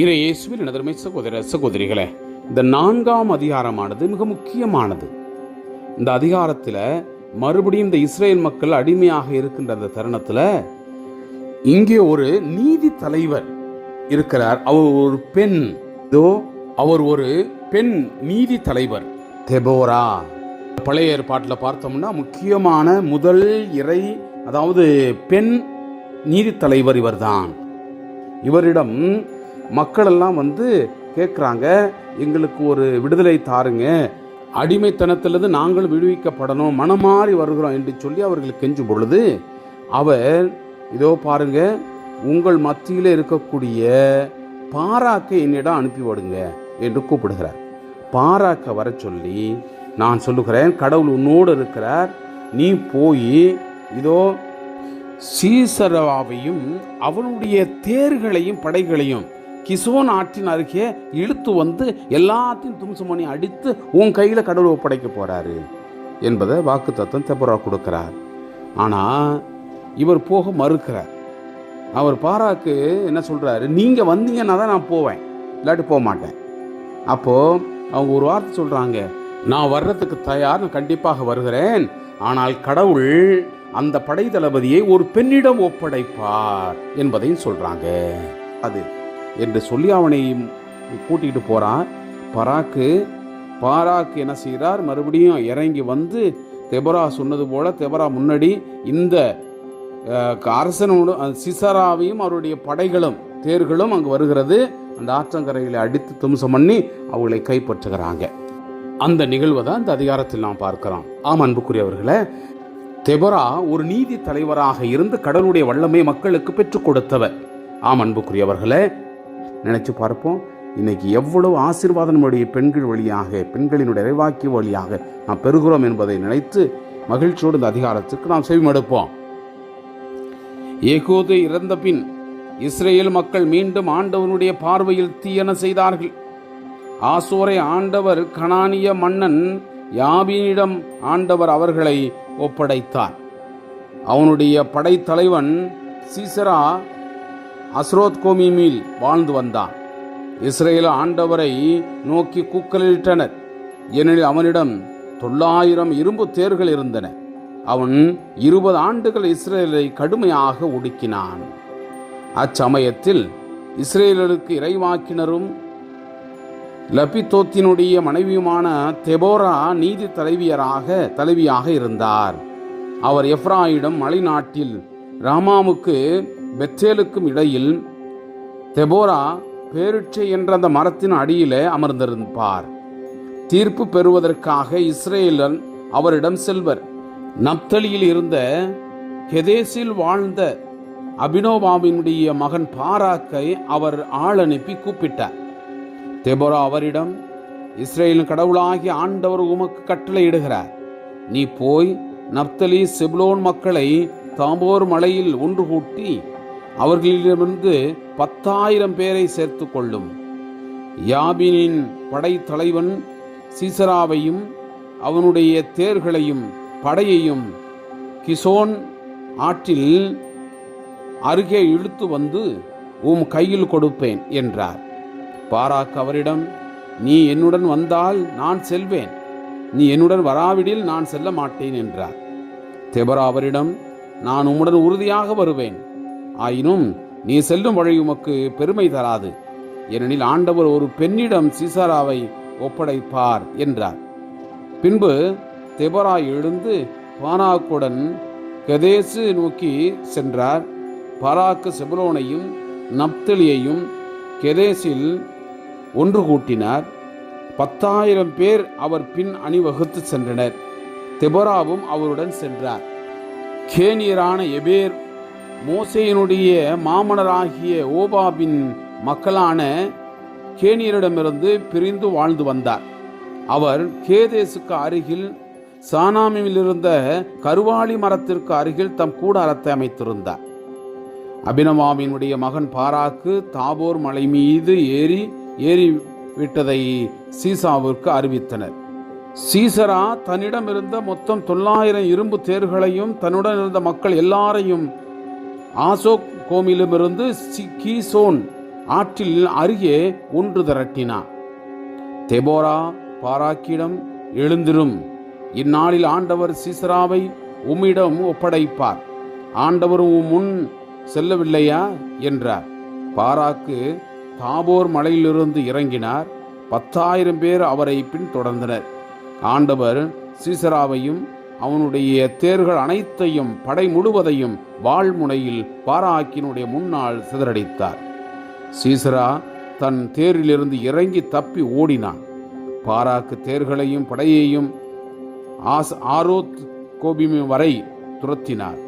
இறை இயேசுவில் எனதருமை சகோதர சகோதரிகளே இந்த நான்காம் அதிகாரமானது மிக முக்கியமானது. இந்த அதிகாரத்தில் மறுபடியும் இந்த இஸ்ரேல் மக்கள் அடிமையாக இருக்கின்ற அந்த தருணத்தில் இங்கே ஒரு நீதி தலைவர் இருக்கிறார். அவர் ஒரு பெண். இதோ அவர் ஒரு பெண் நீதி தலைவர். தெபோரா. பழைய ஏற்பாட்டில் பார்த்தோம்னா முக்கியமான முதல் இறை அதாவது பெண் நீதி தலைவர் இவர்தான். இவரிடம் மக்களெல்லாம் வந்து கேட்குறாங்க எங்களுக்கு ஒரு விடுதலை தாருங்க. அடிமைத்தனத்திலிருந்து நாங்கள் விடுவிக்கப்படணும் மனமாறி வருகிறோம் என்று சொல்லி அவர்களுக்கு கெஞ்சும் பொழுது அவர் இதோ பாருங்க உங்கள் மத்தியில் இருக்கக்கூடிய பாராக்கை என்னிடம் அனுப்பிவிடுங்க என்று கூப்பிடுகிறார். பாராக்க வர சொல்லி நான் சொல்லுகிறேன் கடவுள் உன்னோடு இருக்கிறார் நீ போய் இதோ சீசராவையும் அவனுடைய தேர்களையும் படைகளையும் கிசோன் ஆற்றின் அருகே இழுத்து வந்து எல்லாத்தையும் தும்சம் அடித்து உன் கையில் கடவுள் ஒப்படைக்க போகிறாரு என்பதை வாக்கு தத்துவம் தெப்பரா கொடுக்கிறார். ஆனால் இவர் போக மறுக்கிறார். அவர் பாராக்கு என்ன சொல்கிறாரு நீங்கள் வந்தீங்கன்னா தான் நான் போவேன். இல்லாட்டி போக மாட்டேன். அப்போது அவங்க ஒரு வார்த்தை சொல்கிறாங்க நான் வர்றதுக்கு தயார் நான் கண்டிப்பாக வருகிறேன். ஆனால் கடவுள் அந்த படை தளபதியை ஒரு பெண்ணிடம் ஒப்படைப்பார் என்பதையும் சொல்கிறாங்க அது என்று சொல்லி அவனை கூட்டிகிட்டு போகிறான் பராக்கு பாராக்கு என்ன செய்கிறார்? மறுபடியும் இறங்கி வந்து தெபரா சொன்னது போல தெபரா முன்னாடி இந்த அரசனோடு சிசராவையும் அவருடைய படைகளும் தேர்களும் அங்கு வருகிறது. அந்த ஆற்றங்கரைகளை அடித்து தும்சம் பண்ணி அவங்களை கைப்பற்றுகிறாங்க. அந்த நிகழ்வை தான் இந்த அதிகாரத்தில் நாம் பார்க்கிறோம். ஆம் அன்புக்குரியவர்களே தெபரா ஒரு நீதி தலைவராக இருந்து கடனுடைய வல்லமை மக்களுக்கு பெற்றுக் கொடுத்தவர். ஆம் அன்புக்குரியவர்களே நினைச்சு பார்ப்போம். இன்னைக்கு எவ்வளவு ஆசீர்வாதம் நம்முடைய பெண்கள் வழியாக பெண்களினுடைய இறைவாக்கிய வழியாக நாம் பெறுகிறோம் என்பதை நினைத்து மகிழ்ச்சியோடு இந்த அதிகாரத்துக்கு நாம் செவிமடுப்போம் ஏகோது இறந்த பின் இஸ்ரேல் மக்கள் மீண்டும் ஆண்டவனுடைய பார்வையில் தீயன செய்தார்கள். ஆசோரை ஆண்டவர் கனானிய மன்னன் யாபீனிடம் ஆண்டவர் அவர்களை ஒப்படைத்தார். அவனுடைய படைத்தலைவன் சீசரா அஸ்ரோத் கோமிமில் வாழ்ந்து வந்தான். இஸ்ரேல் ஆண்டவரை நோக்கி கூக்கலிட்டனர். ஏனெனில் அவனிடம் தொள்ளாயிரம் இரும்பு தேர்கள் இருந்தன. அவன் இருபது ஆண்டுகள் இஸ்ரேலை கடுமையாக ஒடுக்கினான். அச்சமயத்தில் இஸ்ரேலருக்கு இறைவாக்கினரும் லபித்தோத்தினுடைய மனைவியுமான தெபோரா நீதி தலைவியராக தலைவியாக இருந்தார். அவர் எஃப்ராயிடம் மலைநாட்டில் ராமாவுக்கு பெத்தேலுக்கும் இடையில் தெபோரா பேருட்சை என்ற அந்த மரத்தின் அடியிலே அமர்ந்திருப்பார். தீர்ப்பு பெறுவதற்காக இஸ்ரேலன் அவரிடம் செல்வர். நப்தலியில் இருந்த கெதேசில் வாழ்ந்த அபினோபாவினுடைய மகன் பாராக்கை அவர் ஆள் அனுப்பி கூப்பிட்டார். தெபோரா அவரிடம் இஸ்ரேலின் கடவுளாகி ஆண்டவர் உமக்கு கட்டளையிடுகிறார் நீ போய் நப்தலி செப்லோன் மக்களை தாம்போர் மலையில் ஒன்று கூட்டி அவர்களிடமிருந்து பத்தாயிரம் பேரை சேர்த்து கொள்ளும் யாபினின் படைத்தலைவன் சீசராவையும் அவனுடைய தேர்களையும் படையையும் கிசோன் ஆற்றில் அருகே இழுத்து வந்து உம் கையில் கொடுப்பேன் என்றார். பாராக் அவரிடம் நீ என்னுடன் வந்தால் நான் செல்வேன். நீ என்னுடன் வராவிடில் நான் செல்ல மாட்டேன் என்றார். தெபரா அவரிடம் நான் உம்முடன் உறுதியாக வருவேன். ஆயினும் நீ செல்லும் வழி உமக்கு பெருமை தராது. ஏனெனில் ஆண்டவர் ஒரு பெண்ணிடம் சீசாராவை ஒப்படைப்பார் என்றார். பின்பு தெபரா எழுந்து பானாக்குடன் கதேசு நோக்கி சென்றார். பராக்கு செபுலோனையும் நப்தலியையும் கெதேசில் ஒன்று கூட்டினார். பத்தாயிரம் பேர் அவர் பின் அணிவகுத்து சென்றனர். தெபராவும் அவருடன் சென்றார். கேனியரான எபேர் மோசையினுடைய மாமனராகிய ஓபாபின் மக்களான கேனியரிடமிருந்து பிரிந்து வாழ்ந்து வந்தார். அவர் கேதேசுக்கு அருகில் சானாமியில் இருந்த கருவாளி மரத்திற்கு அருகில் தம் கூடாரத்தை அமைத்திருந்தார். அபினவாவினுடைய மகன் பாராக்கு தாபோர் மலை மீது ஏறி ஏறி விட்டதை சீசாவிற்கு அறிவித்தனர். சீசரா தன்னிடம் இருந்த மொத்தம் தொள்ளாயிரம் இரும்பு தேர்களையும் தன்னுடன் இருந்த மக்கள் எல்லாரையும் ஆசோக் கோமிலுமிருந்து கீசோன் ஆற்றில் அருகே ஒன்று திரட்டினான் தெபோரா பாராக்கிடம் எழுந்திரும். இந்நாளில் ஆண்டவர் சீசராவை உம்மிடம் ஒப்படைப்பார். ஆண்டவர் உம் முன் செல்லவில்லையா? என்றார். பாராக்கு தாபோர் மலையிலிருந்து இறங்கினார். பத்தாயிரம் பேர் அவரை பின்தொடர்ந்தனர். ஆண்டவர் சீசராவையும் அவனுடைய தேர்கள் அனைத்தையும் படை முழுவதையும் வாழ்முனையில் பாராக்கினுடைய முன்னால் சிதறடித்தார். சீசரா தன் தேரிலிருந்து இறங்கி தப்பி ஓடினான். பாராக்கு தேர்களையும் படையையும் ஆஸ் ஆரோத் கோபிமி வரை துரத்தினார்.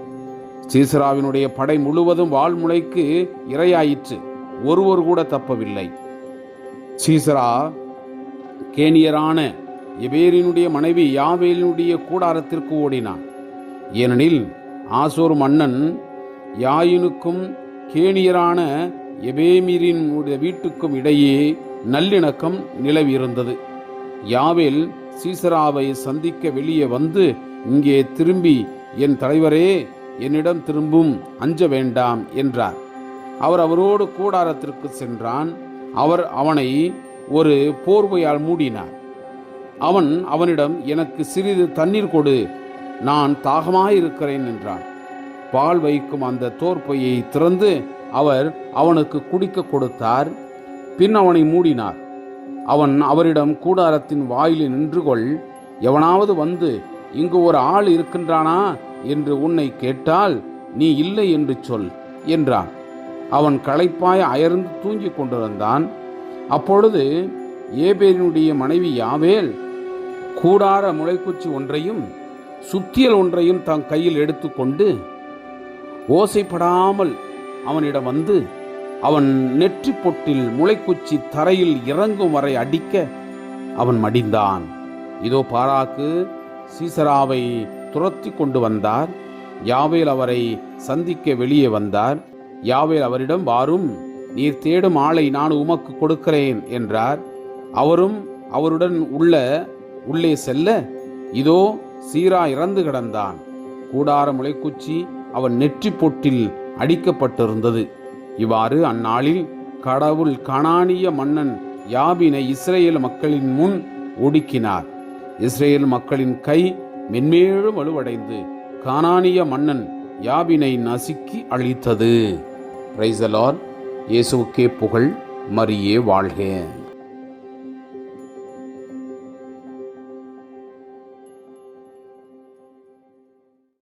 சீசராவினுடைய படை முழுவதும் வாழ்முனைக்கு இரையாயிற்று. ஒருவர் கூட தப்பவில்லை. சீசரா கேனியரான எபேரினுடைய மனைவி யாவேலினுடைய கூடாரத்திற்கு ஓடினான். ஏனெனில் ஆசோர் மன்னன் யாயினுக்கும் கேணியரான எபேமிரின் வீட்டுக்கும் இடையே நல்லிணக்கம் நிலவியிருந்தது. யாவேல் சீசராவை சந்திக்க வெளியே வந்து இங்கே திரும்பி என் தலைவரே என்னிடம் திரும்பும் அஞ்ச வேண்டாம் என்றார். அவர் அவரோடு கூடாரத்திற்கு சென்றான். அவர் அவனை ஒரு போர்வையால் மூடினார். அவன் அவனிடம் எனக்கு சிறிது தண்ணீர் கொடு நான் தாகமாயிருக்கிறேன் என்றான். பால் வைக்கும் அந்த தோற்பையை திறந்து அவர் அவனுக்கு குடிக்க கொடுத்தார். பின் அவனை மூடினார். அவன் அவரிடம் கூடாரத்தின் வாயிலில் நின்று கொள் எவனாவது வந்து இங்கு ஒரு ஆள் இருக்கின்றானா? என்று உன்னை கேட்டால் நீ இல்லை என்று சொல் என்றான். அவன் களைப்பாய் அயர்ந்து தூங்கிக் கொண்டிருந்தான். அப்பொழுது ஏபேரினுடைய மனைவி யாவேல் கூடார முளைக்குச்சி ஒன்றையும் சுத்தியல் ஒன்றையும் தன் கையில் எடுத்துக்கொண்டு ஓசைப்படாமல் அவனிடம் வந்து அவன் நெற்றி பொட்டில் முளைக்குச்சி தரையில் இறங்கும் வரை அடிக்க அவன் மடிந்தான். இதோ பாராக்கு சீசராவை துரத்தி கொண்டு வந்தார். யாவேல் அவரை சந்திக்க வெளியே வந்தார். யாவேல் அவரிடம் வாரும் நீர் தேடும் ஆளை நான் உமக்கு கொடுக்கிறேன் என்றார். அவரும் அவருடன் உள்ள உள்ளே செல்ல இதோ சீரா இறந்து கிடந்தான். கூடார முளைக்குச்சி அவன் நெற்றி பொட்டில் அடிக்கப்பட்டிருந்தது. இவ்வாறு அந்நாளில் கடவுள் கனானிய மன்னன் யாபினை இஸ்ரேல் மக்களின் முன் ஒடுக்கினார். இஸ்ரேல் மக்களின் கை மென்மேலும் வலுவடைந்து கானானிய மன்னன் யாபினை நசுக்கி அழித்தது. ரைசலால் இயேசுக்கே புகழ் மரியே வாழ்க.